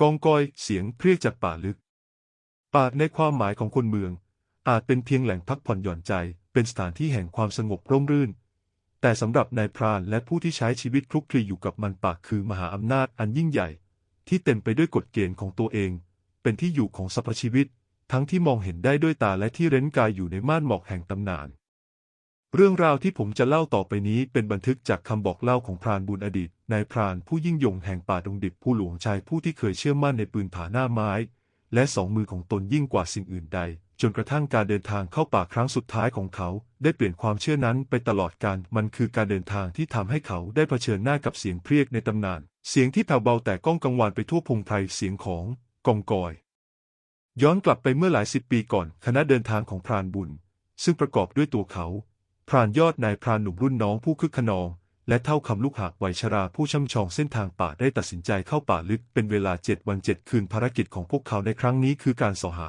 กองกอยเสียงเพรียกจากป่าลึก ป่าในความหมายของคนเมือง อาจเป็นเพียงแหล่งพักผ่อนหย่อนใจ เป็นสถานที่แห่งความสงบร่มรื่น แต่สำหรับนายพรานและผู้ที่ใช้ชีวิตคลุกคลีอยู่กับมันป่าคือมหาอำนาจอันยิ่งใหญ่ ที่เต็มไปด้วยกฎเกณฑ์ของตัวเอง เป็นที่อยู่ของสรรพชีวิต ทั้งที่มองเห็นได้ด้วยตาและที่เร้นกายอยู่ในม่านหมอกแห่งตำนาน เรื่องราวที่ผมจะเล่าต่อไปนี้เป็นบันทึกจากคำบอกเล่าของพรานบุญอดีตนายพรานผู้ยิ่งยงแห่งป่าดงดิบผู้หลวงชายผู้ที่เคยเชื่อมั่นในปืนผาหน้าไม้ และสองมือของตนยิ่งกว่าสิ่งอื่นใด จนกระทั่งการเดินทางเข้าป่าครั้งสุดท้ายของเขา ได้เปลี่ยนความเชื่อนั้นไปตลอดการมันคือการเดินทางที่ทำให้เขาได้เผชิญหน้ากับเสียงเพรียกในตำนาน เสียงที่แผ่วเบาแต่ก้องกังวานไปทั่วพงไพรเสียงของกองกอย ย้อนกลับไปเมื่อหลายสิบปีก่อน คณะเดินทางของพรานบุญ ซึ่งประกอบด้วยตัวเขา พรานยอดนายพรานหนุ่มรุ่นน้องผู้คึกขนอง และเท่าคำลูกหากไวยชราผู้ช่ำชองเส้นทางป่าได้ตัดสินใจเข้าป่าลึกเป็นเวลาเจ็ดวันเจ็ดคืนภารกิจของพวกเขาในครั้งนี้คือการสอหา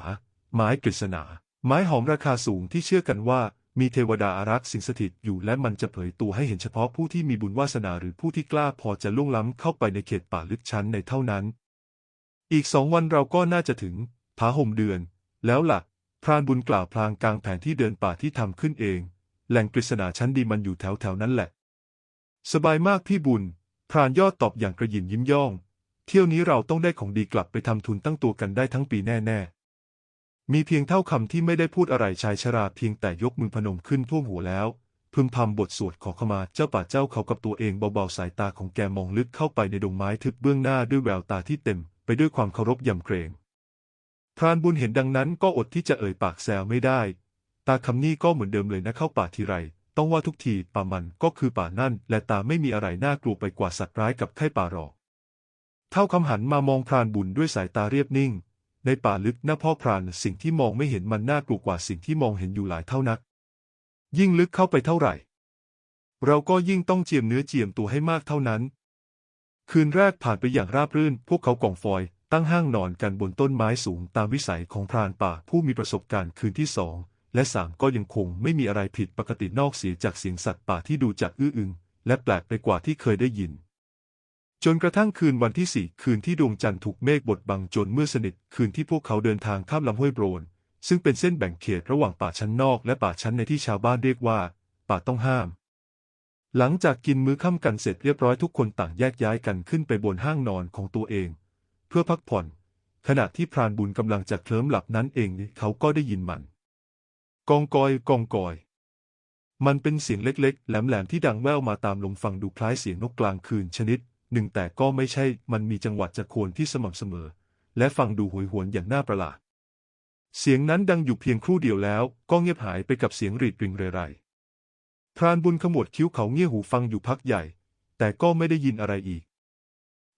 ไม้กฤษณา ไม้หอมราคาสูงที่เชื่อกันว่ามีเทวดาอารักษ์สิงสถิตอยู่และมันจะเผยตัวให้เห็นเฉพาะผู้ที่มีบุญวาสนาหรือผู้ที่กล้าพอจะล่วงล้ำเข้าไปในเขตป่าลึกชั้นในเท่านั้น อีกสองวันเราก็น่าจะถึงผาห่มเดือน แล้วล่ะ พรานบุญกล่าวพลางกลางแผนที่เดินป่าที่ทำขึ้นเอง แหล่งกฤษณาชั้นดีมันอยู่แถวแถวนั้นแหละ สบายมากพี่บุญ พรานยอดตอบอย่างกระหยิมยิ้มย่อง เที่ยวนี้เราต้องได้ของดีกลับไปทำทุนตั้งตัวกันได้ทั้งปีแน่ๆ มีเพียงเท่าคำที่ไม่ได้พูดอะไรชายชราเพียงแต่ยกมือพนมขึ้นท่วมหัวแล้วพึมพำบทสวดขอขมาเจ้าป่าเจ้าเขากับตัวเองเบาๆสายตาของแกมองลึกเข้าไปในดงไม้ทึบเบื้องหน้าด้วยแววตาที่เต็ม ไปด้วยความเคารพยำเกรงพรานบุญเห็นดังนั้นก็อดที่จะเอ่ยปากแซวไม่ได้ ตาคำนี้ก็เหมือนเดิมเลยนะเข้าป่าทีไร ต้องว่าทุกทีป่ามันก็คือป่านั่น และตาไม่มีอะไรน่ากลัวไปกว่าสัตว์ร้ายกับไข้ป่าหรอก เท่าคำหันมามองพรานบุญด้วยสายตาเรียบนิ่ง ในป่าลึกหน้าพ่อพรานสิ่งที่มองไม่เห็นมันน่ากลัวกว่าสิ่งที่มองเห็นอยู่หลายเท่านัก ยิ่งลึกเข้าไปเท่าไหร่ เราก็ยิ่งต้องเจียมเนื้อเจียมตัวให้มากเท่านั้น คืนแรกผ่านไปอย่างราบรื่น พวกเขากองฟอยตั้งห้างนอนกันบนต้นไม้สูงตามวิสัยของพรานป่าผู้มีประสบการณ์คืนที่สอง และสามก็ยังคงไม่มีอะไรผิดปกตินอกเสียจากเสียงสัตว์ป่าที่ดูจากอื้ออึง และแปลกไปกว่าที่เคยได้ยิน จนกระทั่งคืนวันที่สี่คืนที่ดวงจันทร์ถูกเมฆบดบังจนเมืดสนิทคืนที่พวกเขาเดินทางข้ามลำห้วยโบรน ซึ่งเป็นเส้นแบ่งเขตระหว่างป่าชั้นนอกและป่าชั้นในที่ชาวบ้านเรียกว่า ป่าต้องห้าม หลังจากกินมื้อค่ำกันเสร็จเรียบร้อยทุกคนต่างแยกย้ายกันขึ้นไปบนห้างนอนของตัวเอง เพื่อพักผ่อน ขณะที่พรานบุญกำลังจะเคลิ้มหลับนั้นเองเขาก็ได้ยินมัน กองกอยกองกอย มันเป็นเสียงเล็กๆ แหลมๆ ที่ดังแว่วมาตามลมฟังดูคล้ายเสียงนกกลางคืนชนิด หนึ่งแต่ก็ไม่ใช่มันมีจังหวะจะโคนที่สม่ำเสมอ และฟังดูโหยหวนอย่างน่าประหลาด เสียงนั้นดังอยู่เพียงครู่เดียวแล้ว ก็เงียบหายไปกับเสียงรีดริงเรไรพรานบุญขมวดคิ้วเขาเงี่ยหูฟังอยู่พักใหญ่ แต่ก็ไม่ได้ยินอะไรอีก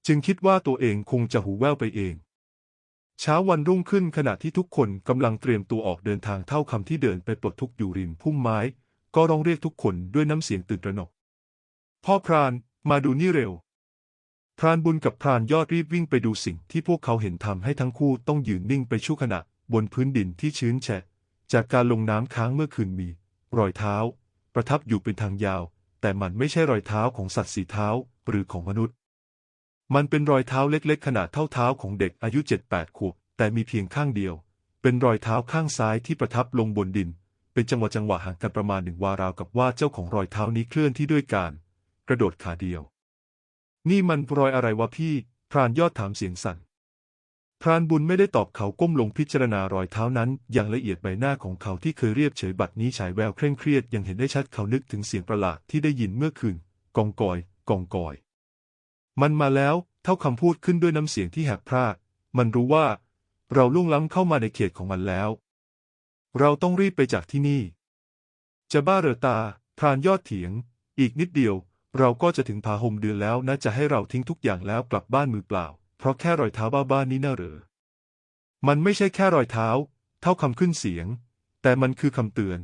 จึงคิดว่าตัวเองคงจะหูแว่วไปเอง เช้าวันรุ่งขึ้นขณะที่ทุกคนกำลังเตรียมตัวออกเดินทางเท่าคำที่เดินไปปลดทุกข์อยู่ริมพุ่มไม้ ก็ร้องเรียกทุกคนด้วยน้ำเสียงตื่นตระหนก พ่อพรานมาดูนี่เร็ว พรานบุญกับพรานยอดรีบวิ่งไปดูสิ่งที่พวกเขาเห็นทำให้ทั้งคู่ต้องยืนนิ่งไปชั่วขณะบนพื้นดินที่ชื้นแฉะ จากการลงน้ำค้างเมื่อคืนมี รอยเท้า ประทับอยู่เป็นทางยาว แต่มันไม่ใช่รอยเท้าของสัตว์สีเท้าหรือของมนุษย์ มันเป็นรอยเท้าเล็กๆ ขนาดเท่าเท้าของเด็กอายุเจ็ดแปดขวบแต่มีเพียงข้างเดียว เป็นรอยเท้าข้างซ้ายที่ประทับลงบนดิน เป็นจังหวะจังหวะห่างกันประมาณหนึ่งวาราวกับว่าเจ้าของรอยเท้านี้เคลื่อนที่ด้วยการ กระโดดขาเดียว นี่มันรอยอะไรวะพี่ พรานยอดถามเสียงสั่นพรานบุญไม่ได้ตอบเขาก้มลงพิจารณารอยเท้านั้น อย่างละเอียดใบหน้าของเขาที่เคยเรียบเฉยบัดนี้ฉายแววเคร่งเครียดยังเห็นได้ชัดเขานึกถึงเสียงประหลาดที่ได้ยินเมื่อคืนกองกอย กองกอย มันมาแล้วเท่าคำพูดขึ้นด้วยน้ำเสียงที่แหบพร่ามันรู้ว่า เราล่วงล้ำเข้ามาในเขตของมันแล้ว เราต้องรีบไปจากที่นี่ จะบ้าเหรอตาพรานยอดเถียง อีกนิดเดียว เราก็จะถึงผาห่มเดือนแล้วนะจะให้เราทิ้งทุกอย่างแล้วกลับบ้านมือเปล่า เพราะแค่รอยเท้าบ้าๆนี้น่าเหรอมันไม่ใช่แค่รอยเท้า เท่าคำขึ้นเสียง แต่มันคือคำเตือน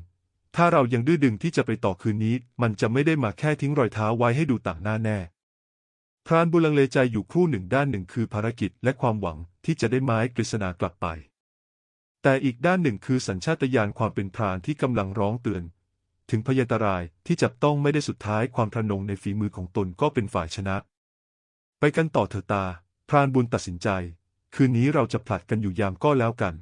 ถ้าเรายังดื้อดึงที่จะไปต่อคืนนี้ มันจะไม่ได้มาแค่ทิ้งรอยเท้าไว้ให้ดูต่างหน้าแน่ พรานบุลังเลใจอยู่ครู่หนึ่งด้านหนึ่งคือภารกิจและความหวังที่จะได้ไม้กฤษณากลับไป แต่อีกด้านหนึ่งคือสัญชาตญาณความเป็นพรานที่กำลังร้องเตือน ถึงพยันตรายที่จับต้องไม่ได้สุดท้ายความทะนงในฝีมือของตนก็เป็นฝ่ายชนะ ไปกันต่อเถอะตา พรานบุญตัดสินใจ คืนนี้เราจะผลัดกันอยู่ยามก็แล้วกัน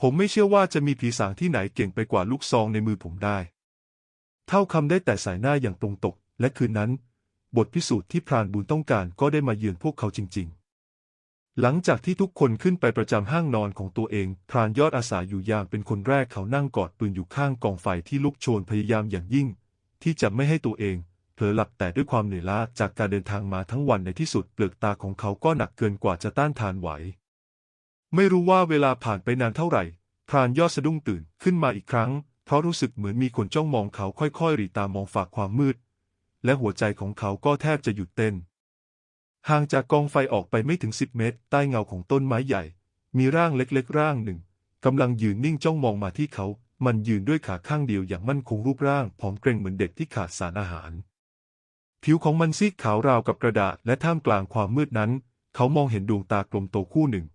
ผมไม่เชื่อว่าจะมีผีสางที่ไหนเก่งไปกว่าลูกซองในมือผมได้ เท่าคำได้แต่สายหน้าอย่างตรงตกและคืนนั้น บทพิสูจน์ที่พรานบุญต้องการก็ได้มาเยือนพวกเขาจริง ๆ หลังจากที่ทุกคนขึ้นไปประจำห้างนอนของตัวเอง พรานยอดอาสาอยู่ยามเป็นคนแรกเขานั่งกอดปืนอยู่ข้างกองไฟที่ลุกโชนพยายามอย่างยิ่ง ที่จะไม่ให้ตัวเองเผลอหลับแต่ด้วยความเหนื่อยล้าจากการเดินทางมาทั้งวันในที่สุดเปลือกตาของเขาก็หนักเกินกว่าจะต้านทานไหว ไม่รู้ว่าเวลาผ่านไปนานเท่าไหร่ พรานยอดสะดุ้งตื่นขึ้นมาอีกครั้ง เพราะรู้สึกเหมือนมีคนจ้องมองเขาค่อยๆหรีตามองฝากความมืด และหัวใจของเขาก็แทบจะหยุดเต้น ห่างจากกองไฟออกไปไม่ถึงสิบเมตร ใต้เงาของต้นไม้ใหญ่ มีร่างเล็กๆร่างหนึ่งกำลังยืนนิ่งจ้องมองมาที่เขา มันยืนด้วยขาข้างเดียวอย่างมั่นคงรูปร่างผอมเกรงเหมือนเด็กที่ขาดสารอาหาร ผิวของมันซีดขาวราวกับกระดาษ และท่ามกลางความมืดนั้น เขามองเห็นดวงตากลมโตคู่หนึ่ง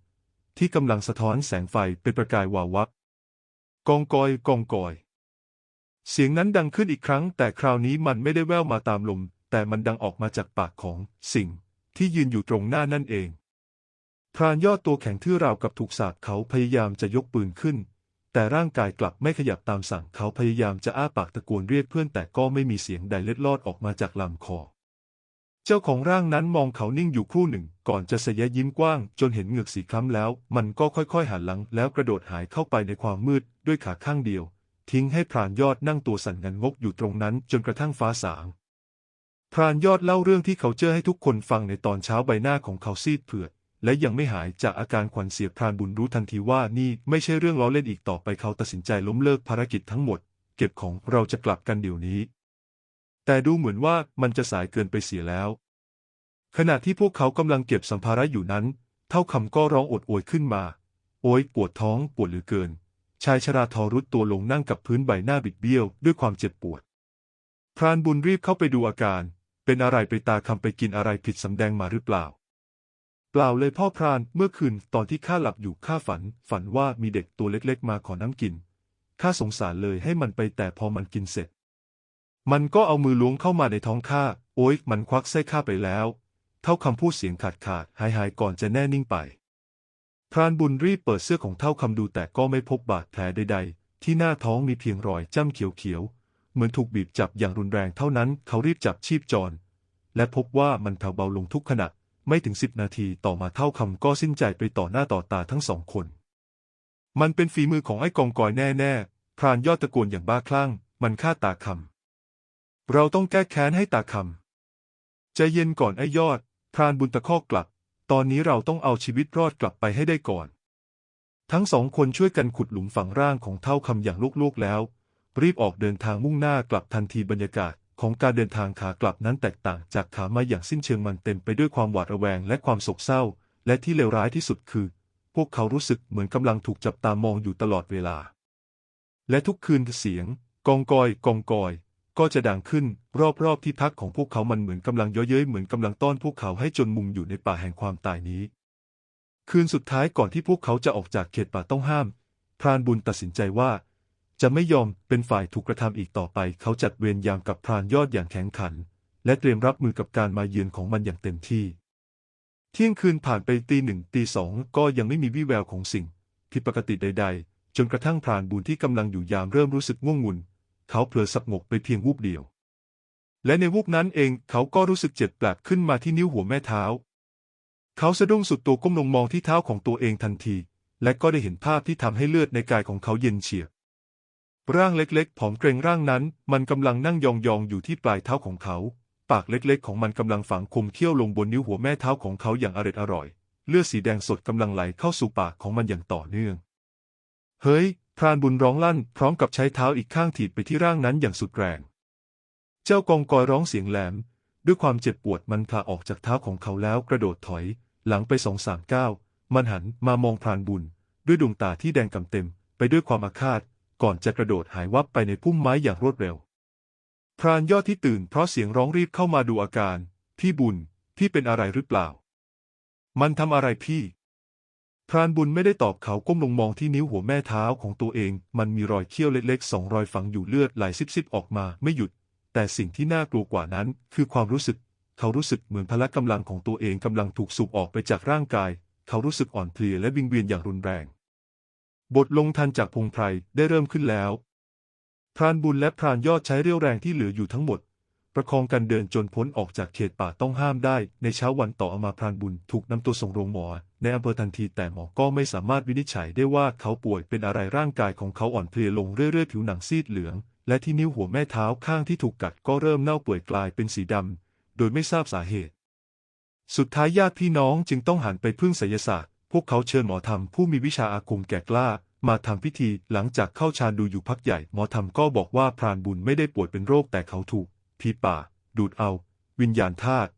ที่กำลังสะท้อนแสงไฟเป็นประกายวาววับกองกอยกองกอย เสียงนั้นดังขึ้นอีกครั้ง แต่คราวนี้มันไม่ได้แว่วมาตามลม แต่มันดังออกมาจากปากของสิ่งที่ยืนอยู่ตรงหน้านั่นเองพรานยอดตัวแข็งทื่อราวกับถูกสาบเขาพยายามจะยกปืนขึ้น แต่ร่างกายกลับไม่ขยับตามสั่งเขาพยายามจะอ้าปากตะโกนเรียกเพื่อนแต่ก็ไม่มีเสียงใดเล็ดลอดออกมาจากลำคอ เจ้าของร่างนั้นมองเขานิ่งอยู่ครู่หนึ่ง ก่อนจะเสยยิ้มกว้าง จนเห็นเหงือกสีคล้ำแล้ว มันก็ค่อยๆหันหลัง แล้วกระโดดหายเข้าไปในความมืดด้วยขาข้างเดียว ทิ้งให้พรานยอดนั่งตัวสั่นงันงกอยู่ตรงนั้นจนกระทั่งฟ้าสาง พรานยอดเล่าเรื่องที่เขาเจอให้ทุกคนฟังในตอนเช้าใบหน้าของเขาซีดเผือด และยังไม่หายจากอาการขวัญเสียพรานบุญรู้ทันทีว่านี่ไม่ใช่เรื่องล้อเล่นอีกต่อไปเขาตัดสินใจล้มเลิกภารกิจทั้งหมด เก็บของเราจะกลับกันเดี๋ยวนี้ แต่ดูเหมือนว่ามันจะสายเกินไปเสียแล้ว ขณะที่พวกเขากำลังเก็บสัมภาระอยู่นั้น เท่าคำก็ร้องโอดโอยขึ้นมา โอยปวดท้องปวดเหลือเกิน ชายชราทอรุดตัวลงนั่งกับพื้นใบหน้าบิดเบี้ยวด้วยความเจ็บปวด พรานบุญรีบเข้าไปดูอาการ เป็นอะไรไปตาคำไปกินอะไรผิดสำแดงมาหรือเปล่า เปล่าเลยพ่อพรานเมื่อคืนตอนที่ข้าหลับอยู่ข้าฝัน ฝันว่ามีเด็กตัวเล็กๆ มาขอน้ำกินข้าสงสารเลยให้มันไปแต่พอมันกินเสร็จ มันก็เอามือล้วงเข้ามาในท้องข้าโอ๊ยมันควักไส้ข้าไปแล้ว เท่าคำพูดเสียงขาดขาดหายหายก่อนจะแน่นิ่งไป พรานบุญรีบเปิดเสื้อของเท่าคำดูแต่ก็ไม่พบบาดแผลใดๆ ที่หน้าท้องมีเพียงรอยจ้ำเขียวๆ เหมือนถูกบีบจับอย่างรุนแรงเท่านั้น เขารีบจับชีพจร และพบว่ามันแผ่วเบาลงทุกขณะ ไม่ถึงสิบนาทีต่อมาเท่าคำก็สิ้นใจไปต่อหน้าต่อตาทั้งสองคน มันเป็นฝีมือของไอ้กองกอยแน่ๆ พรานยอดตะโกนอย่างบ้าคลั่ง มันฆ่าตาคำ เราต้องแก้แค้นให้ตาคำใจเย็นก่อนไอ้ยอด พรานบุญตะคอกกลับ ตอนนี้เราต้องเอาชีวิตรอดกลับไปให้ได้ก่อน ทั้งสองคนช่วยกันขุดหลุมฝังร่างของเท่าคำอย่างลูกๆแล้ว รีบออกเดินทางมุ่งหน้ากลับทันทีบรรยากาศของการเดินทางขากลับนั้นแตกต่างจากขามาอย่างสิ้นเชิงมันเต็มไปด้วยความหวาดระแวงและความโศกเศร้า และที่เลวร้ายที่สุดคือ พวกเขารู้สึกเหมือนกำลังถูกจับตามองอยู่ตลอดเวลา และทุกคืนเสียง กองกอย กองกอย ก็จะดังขึ้น รอบๆที่พักของพวกเขามันเหมือนกำลังเย้ยเย้ยเหมือนกำลังต้อนพวกเขาให้จนมุมอยู่ในป่าแห่งความตายนี้ คืนสุดท้ายก่อนที่พวกเขาจะออกจากเขตป่าต้องห้าม พรานบุญตัดสินใจว่า จะไม่ยอมเป็นฝ่ายถูกกระทำอีกต่อไป เขาจัดเวรยามกับพรานยอดอย่างแข็งขัน และเตรียมรับมือกับการมาเยือนของมันอย่างเต็มที่ เที่ยงคืนผ่านไปตีหนึ่งตีสองก็ยังไม่มีวี่แววของสิ่งผิดปกติใด ๆ จนกระทั่งพรานบุญที่กำลังอยู่ยามเริ่มรู้สึกง่วงงุน เขาเผลอสับงกไปเพียงวูบเดียว และในวูบนั้นเองเขาก็รู้สึกเจ็บแปลบขึ้นมาที่นิ้วหัวแม่เท้า เขาสะดุ้งสุดตัวก้มลงมองที่เท้าของตัวเองทันที และก็ได้เห็นภาพที่ทำให้เลือดในกายของเขาเย็นเฉียบร่างเล็กๆผอมเกรงร่างนั้น มันกำลังนั่งยองๆอยู่ที่ปลายเท้าของเขา ปากเล็กๆ ของมันกำลังฝังคมเขี้ยวลงบนนิ้วหัวแม่เท้าของเขาอย่างอร็ดอร่อย เลือดสีแดงสดกำลังไหลเข้าสู่ปากของมันอย่างต่อเนื่อง เฮ้ย พรานบุญร้องลั่นพร้อมกับใช้เท้าอีกข้างถีบไปที่ร่างนั้นอย่างสุดแรง เจ้ากองกอยร้องเสียงแหลม ด้วยความเจ็บปวดมันพาออกจากเท้าของเขาแล้วกระโดดถอย หลังไปสองสามก้าวมันหันมามองพรานบุญ ด้วยดวงตาที่แดงกำเต็มไปด้วยความอาฆาต ก่อนจะกระโดดหายวับไปในพุ่มไม้อย่างรวดเร็ว พรานยอดที่ตื่นเพราะเสียงร้องรีบเข้ามาดูอาการ พี่บุญ พี่เป็นอะไรหรือเปล่า มันทำอะไรพี่ พรานบุญไม่ได้ตอบเขาก้มลงมองที่นิ้วหัวแม่เท้าของตัวเอง มันมีรอยเขี้ยวเล็กๆสองรอยฝังอยู่เลือดไหลซิบๆออกมาไม่หยุด แต่สิ่งที่น่ากลัวกว่านั้น คือความรู้สึก เขารู้สึกเหมือนพละกำลังของตัวเองกำลังถูกสูบออกไปจากร่างกาย เขารู้สึกอ่อนเพลียและวิงเวียนอย่างรุนแรง บทลงทันจากพงไพรได้เริ่มขึ้นแล้ว พรานบุญและพรานยอดใช้เรี่ยวแรงที่เหลืออยู่ทั้งหมด ประคองกันเดินจนพ้นออกจากเขตป่าต้องห้ามได้ ในเช้าวันต่อมาพรานบุญถูกนำตัวส่งโรงหมอ ในอำเภอทันทีแต่หมอก็ไม่สามารถวินิจฉัยได้ว่าเขาป่วยเป็นอะไรร่างกายของเขาอ่อนเพลียลงเรื่อยๆผิวหนังซีดเหลือง และที่นิ้วหัวแม่เท้าข้างที่ถูกกัดก็เริ่มเน่าเปื่อยกลายเป็นสีดำโดยไม่ทราบสาเหตุ สุดท้ายญาติพี่น้องจึงต้องหันไปพึ่งไสยศาสตร์ พวกเขาเชิญหมอธรรมผู้มีวิชาอาคมแก่กล้ามาทำพิธีหลังจากเข้าฌานดูอยู่พักใหญ่ หมอธรรมก็บอกว่าพรานบุญไม่ได้ป่วยเป็นโรคแต่เขาถูก ผีป่า ดูดเอา วิญญาณธาตุ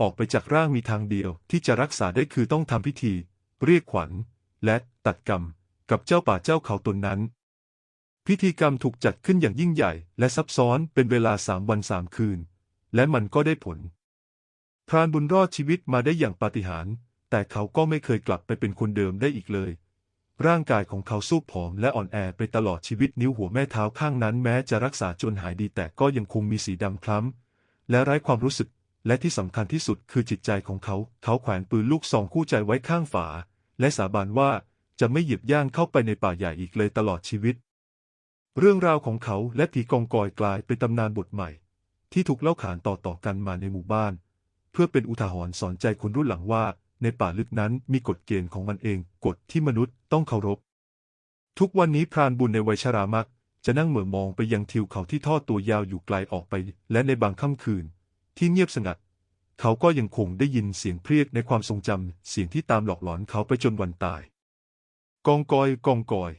ออกไปจากร่างมีทางเดียวที่จะรักษาได้คือต้องทำพิธี เรียกขวัญ และตัดกรรม กับเจ้าป่าเจ้าเขาตนนั้น พิธีกรรมถูกจัดขึ้นอย่างยิ่งใหญ่ และซับซ้อนเป็นเวลาสามวันสามคืน และมันก็ได้ผล พรานบุญรอดชีวิตมาได้อย่างปาฏิหาริย์แต่เขาก็ไม่เคยกลับไปเป็นคนเดิมได้อีกเลย ร่างกายของเขาสู้ผอมและอ่อนแอไปตลอดชีวิตนิ้วหัวแม่เท้าข้างนั้นแม้จะรักษาจนหายดีแต่ก็ยังคงมีสีดำคล้ำ และไร้ความรู้สึก และที่สำคัญที่สุดคือจิตใจของเขา เขาแขวนปืนลูกซองคู่ใจไว้ข้างฝา และสาบานว่าจะไม่หยียบย่างเข้าไปในป่าใหญ่อีกเลยตลอดชีวิต เรื่องราวของเขาและผีกองกอยกลายเป็นตำนานบทใหม่ ที่ถูกเล่าขานต่อๆกันมาในหมู่บ้าน เพื่อเป็นอุทาหรณ์สอนใจคนรุ่นหลังว่า ในป่าลึกนั้นมีกฎเกณฑ์ของมันเอง กฎที่มนุษย์ต้องเคารพ ทุกวันนี้พรานบุญในวัยชรามัก จะนั่งเหม่อมองไปยังทิวเขาที่ทอดตัวยาวอยู่ไกลออกไป และในบางค่ำคืน ที่เงียบสงัด เขาก็ยังคงได้ยินเสียงเพรียดในความทรงจำเสียงที่ตามหลอกหลอนเขาไปจนวันตาย กองกอยกองกอย